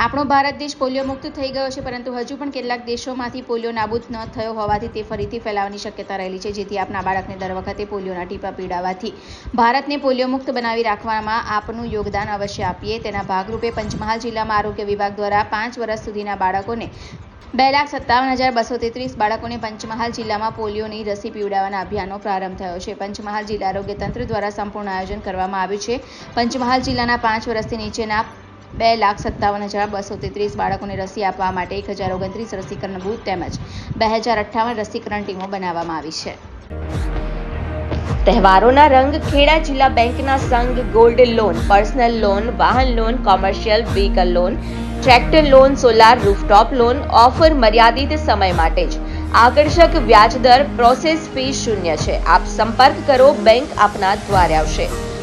આપણો ભારત દેશ પોલિયો મુક્ત થઈ ગયો છે, પરંતુ હજુ પણ કેટલાક દેશોમાંથી પોલિયો નાબૂદ ન થયો હોવાથી તે ફરીથી ફેલાવાની શક્યતા રહેલી છે, જેથી આપના બાળકને દર વખતે પોલિયોના ટીપા પીડાવાથી ભારતને પોલિયો મુક્ત બનાવી રાખવામાં આપનું યોગદાન અવશ્ય આપીએ. તેના ભાગરૂપે પંચમહાલ જિલ્લામાં આરોગ્ય વિભાગ દ્વારા પાંચ વર્ષ સુધીના બાળકોને બે લાખ સત્તાવન હજાર બસો તેત્રીસ બાળકોને પંચમહાલ જિલ્લામાં પોલિયોની રસી પીવડાવવાના અભિયાનનો પ્રારંભ થયો છે. પંચમહાલ જિલ્લા આરોગ્ય તંત્ર દ્વારા સંપૂર્ણ આયોજન કરવામાં આવ્યું છે. પંચમહાલ જિલ્લાના પાંચ વર્ષથી નીચેના બે લાખ સત્તાવન હજાર બસો તેત્રીસ બાળકોને રસી આપવા માટે એક હજાર ઓગણત્રીસ રસીકરણ બૂથ તેમજ બે હજાર અઠ્ઠાવન રસીકરણ ટીમો બનાવવામાં આવી છે. તહેવારોના રંગ ખેડા જિલ્લા બેંકના સંઘ ગોલ્ડ લોન, પર્સનલ લોન, વાહન loan, commercial vehicle loan, tractor loan, solar rooftop loan, offer મર્યાદિત સમય માટે જ. આકર્ષક વ્યાજદર પ્રોસેસ ફી શૂન્ય છે. આપ સંપર્ક કરો બેંક આપના દ્વારે આવશે.